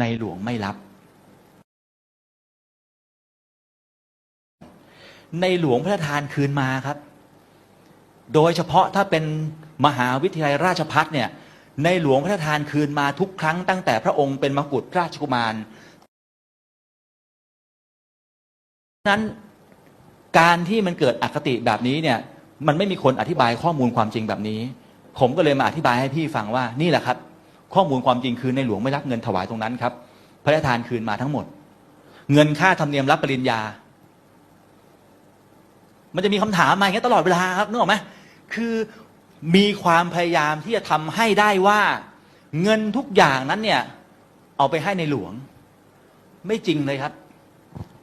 ในหลวงไม่รับ ในหลวงพระราชทานคืนมาครับ โดยเฉพาะถ้าเป็นมหาวิทยาลัยราชพัฒเนี่ย ในหลวงพระราชทานคืนมาทุกครั้งตั้งแต่พระองค์เป็นมกุฎราชกุมาร นั้นการที่มันเกิดอคติแบบนี้เนี่ย มันไม่มีคนอธิบายข้อมูลความจริงแบบนี้ ผมก็เลยมาอธิบายให้พี่ฟังว่านี่แหละครับ ข้อมูลความจริงคือในหลวงไม่รับเงินถวายตรงนั้นครับ พระราชทานคืนมาทั้งหมด เงินค่าธรรมเนียมรับปริญญา มันจะมีคำถามมาอย่างนี้ตลอดเวลาครับนึกออกไหมคือมีความพยายามที่จะทำให้ได้ว่า เงินทุกอย่างนั้นเนี่ย เอาไปให้ในหลวง ไม่จริงเลยครับ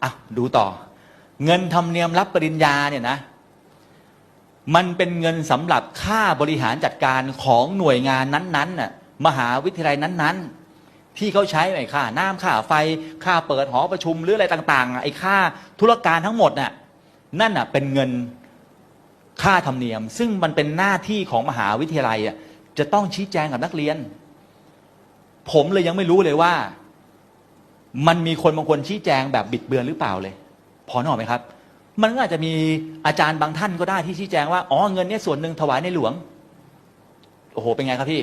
อะดูต่อ เงินธรรมเนียมรับปริญญาเนี่ยนะมันเป็นเงินสำหรับค่าบริหารจัดการของหน่วยงานนั้นๆน่ะ มหาวิทยาลัยนั้นๆ ที่เขาใช้ไอ้ค่าน้ำค่าไฟค่าเปิดหอประชุมหรืออะไรต่างๆไอ้ค่าธุรการทั้งหมดน่ะนั่นน่ะเป็นเงินค่าธรรมเนียม ซึ่งมันเป็นหน้าที่ของมหาวิทยาลัยอะจะต้องชี้แจงกับนักเรียน ผมเลยยังไม่รู้เลยว่า มันมีคนบางคนชี้แจงแบบบิดเบือนหรือเปล่าเลย พอนึกออกไหมครับ มันก็อาจจะมีอาจารย์บางท่านก็ได้ที่ชี้แจงว่า อ๋อเงินเนี้ยส่วนหนึ่งถวายในหลวง โอ้โห เป็นไงครับพี่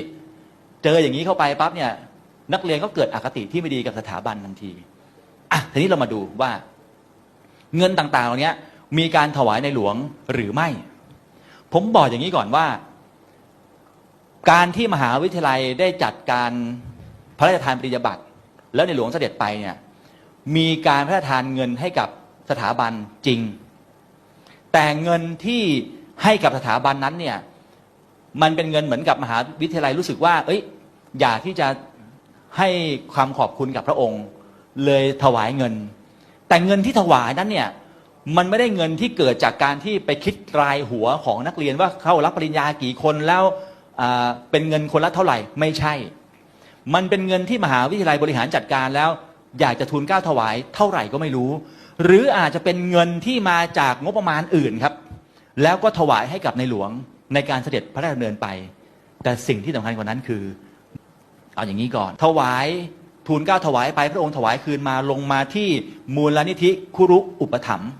เจออย่างนี้เข้าไปปั๊บเนี่ยนักเรียนก็เกิดอคติที่ไม่ดีกับสถาบันทันทีอะทีนี้เรามาดูว่า เงินต่างๆเหล่านี้มีการถวายในหลวงหรือไม่ ผมบอกอย่างนี้ก่อนว่า การที่มหาวิทยาลัยได้จัดการพระราชทานปริญญาบัตรแล้วในหลวงเสด็จไปเนี่ยมีการพระราชทานเงินให้กับสถาบันจริง แต่เงินที่ให้กับสถาบันนั้นเนี่ย มันเป็นเงินเหมือนกับมหาวิทยาลัยรู้สึกว่า เอ้ย อยากที่จะให้ความขอบคุณกับพระองค์ เลยถวายเงิน แต่เงินที่ถวายนั้นเนี่ยมันไม่ได้เงินที่เกิดจากการที่ไปคิดรายหัวของนักเรียนว่าเข้ารับปริญญากี่คนแล้วเป็นเงินคนละเท่าไหร่ไม่ใช่ มันเป็นเงินที่มหาวิทยาลัยบริหารจัดการแล้ว อยากจะทุนก้าวถวายเท่าไหร่ก็ไม่รู้ หรืออาจจะเป็นเงินที่มาจากงบประมาณอื่นครับ แล้วก็ถวายให้กับในหลวง ในการเสด็จพระราชดำเนินไป แต่สิ่งที่สำคัญกว่านั้นคือ เอาอย่างนี้ก่อน ถวายทูลเกล้าถวายไปพระองค์ถวายคืนมาลงมาที่มูลนิธิคุรุอุปถัมภ์